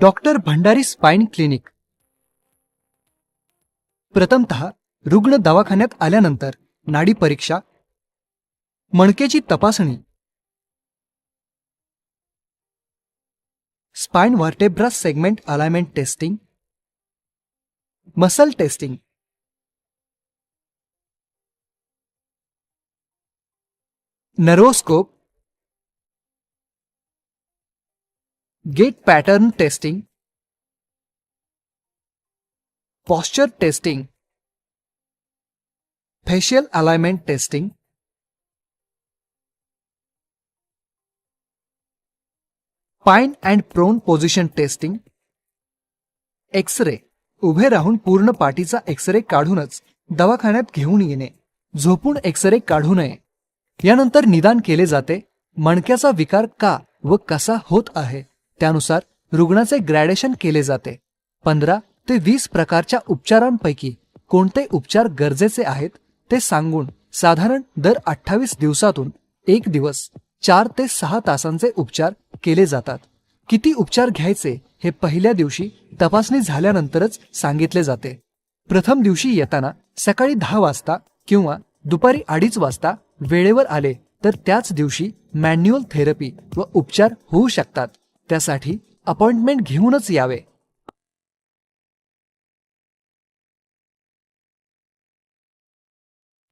Doctor Bhandari spine clinic. प्रथमतः रुग्ण दवाखान्यात आल्यानंतर नाडी परीक्षा मणकेची तपासणी. Spine vertebra segment alignment testing muscle testing. Nervoscope gait pattern testing posture testing facial alignment testing pine and prone position testing x-ray उभे राहून पूर्ण पाठीचा एक्सरे काढूनच दवाखान्यात घेऊन येणे. झोपून एक्सरे काढू नये. यानंतर निदान केले जाते मणक्याचा विकार का व कसा होत आहे? त्यानुसार रुग्णाचे ग्रॅडेशन केले जाते. पंधरा ते वीस प्रकारच्या उपचारांपैकी कोणते उपचार गरजेचे आहेत ते सांगून साधारण दर अठ्ठावीस दिवसातून एक दिवस चार ते सहा तासांचे उपचार केले जातात. किती उपचार घ्यायचे हे पहिल्या दिवशी तपासणी झाल्यानंतरच सांगितले जाते. प्रथम दिवशी येताना सकाळी दहा वाजता किंवा दुपारी अडीच वाजता वेळेवर आले तर त्याच दिवशी मॅन्युअल थेरपी व उपचार होऊ शकतात. त्यासाठी अपॉइंटमेंट घेऊनच यावे.